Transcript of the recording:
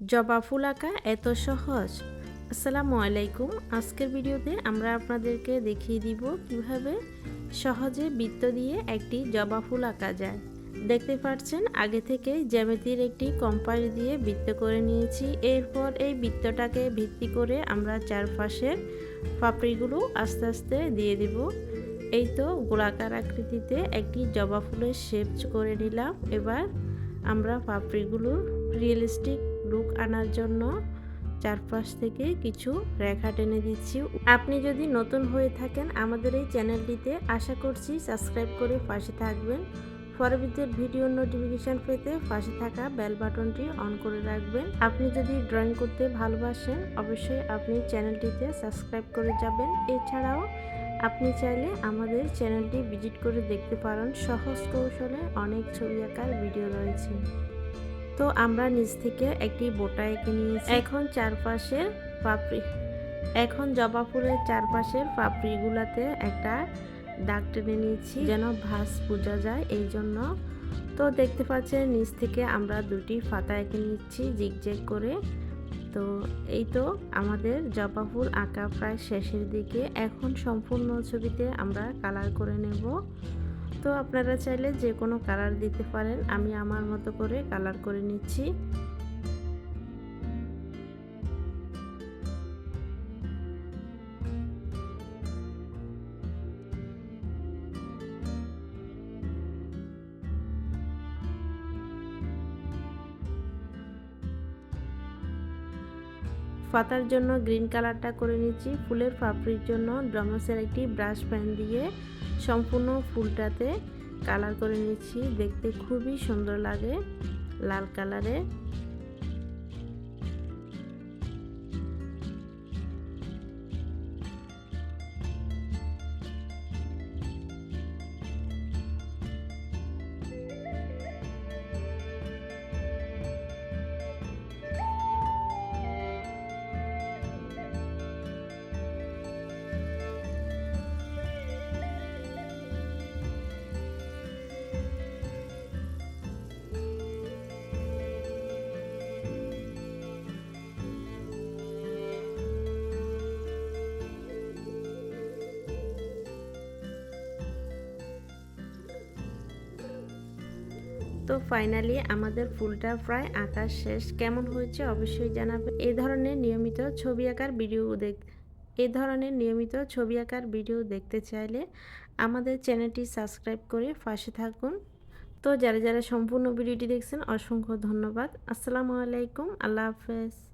জবা ফুল আঁকা এত সহজ। আসসালামু আলাইকুম। আজকের ভিডিওতে আমরা আপনাদেরকে দেখিয়ে দিব কীভাবে সহজে বৃত্ত দিয়ে একটি জবা ফুল আঁকা যায়। দেখতে পাচ্ছেন, আগে থেকে জ্যামিতির একটি কম্পাস দিয়ে বৃত্ত করে নিয়েছি। এরপর এই বৃত্তটাকে ভিত্তি করে আমরা চারপাশের পাপড়িগুলো আস্তে আস্তে দিয়ে দিব। এই তো গোলাকার আকৃতিতে একটি জবা ফুলের শেপ করে নিলাম। এবার আমরা পাপড়িগুলো রিয়েলিস্টিক লুক আনার জন্য চারপাশ থেকে কিছু রেখা টেনে দিচ্ছি। আপনি যদি নতুন হয়ে থাকেন আমাদের এই চ্যানেলটিতে, আশা করছি সাবস্ক্রাইব করে পাশে থাকবেন। পরবর্তী ভিডিও নোটিফিকেশন পেতে পাশে থাকা বেল বাটনটি অন করে রাখবেন। আপনি যদি ড্রয়িং করতে ভালোবাসেন, অবশ্যই আপনি চ্যানেলটিতে সাবস্ক্রাইব করে যাবেন। এছাড়াও, আপনি চাইলে আমাদের চ্যানেলটি ভিজিট করে দেখতে পারেন। সহজ কৌশলে অনেক ছবি আঁকার ভিডিও রয়েছে। তো আমরা নিচ থেকে একটি বোটা এঁকে নিয়েছি। এখন চারপাশের পাপড়ি, এখন জবা ফুলের চারপাশের পাপড়িগুলাতে একটা দাগ টেনে নিয়েছি যেন ভাস বোঝা যায় এই জন্য তো দেখতে পাচ্ছেন নিচ থেকে আমরা দুটি ফাতা এঁকে নিচ্ছি জিগজ্যাগ করে। তো এই তো আমাদের জবা ফুল আঁকা প্রায় শেষের দিকে। এখন সম্পূর্ণ ছবিতে আমরা কালার করে নেব। তো আপনারা চাইলে যে কোনো কালার দিতে পারেন। আমি আমার মতো করে কালার করে নিচ্ছি। পাতার জন্য গ্রিন কালারটা করে নিচ্ছি। ফুলের পাপড়ির জন্য ড্রামসের একটি ব্রাশ প্যান দিয়ে সম্পূর্ণ ফুলটাতে কালার করে নিচ্ছি। দেখতে খুবই সুন্দর লাগে লাল কালারে। তো ফাইনালি আমাদের ফুলটা প্রায় আঁকা শেষ। কেমন হয়েছে অবশ্যই জানাবে এই ধরনের নিয়মিত ছবি আঁকার ভিডিও দেখ এ ধরনের নিয়মিত ছবি আঁকার ভিডিও দেখতে চাইলে আমাদের চ্যানেলটি সাবস্ক্রাইব করে পাশে থাকুন। তো যারা যারা সম্পূর্ণ ভিডিওটি দেখছেন, অসংখ্য ধন্যবাদ। আসসালামু আলাইকুম। আল্লাহ হাফেজ।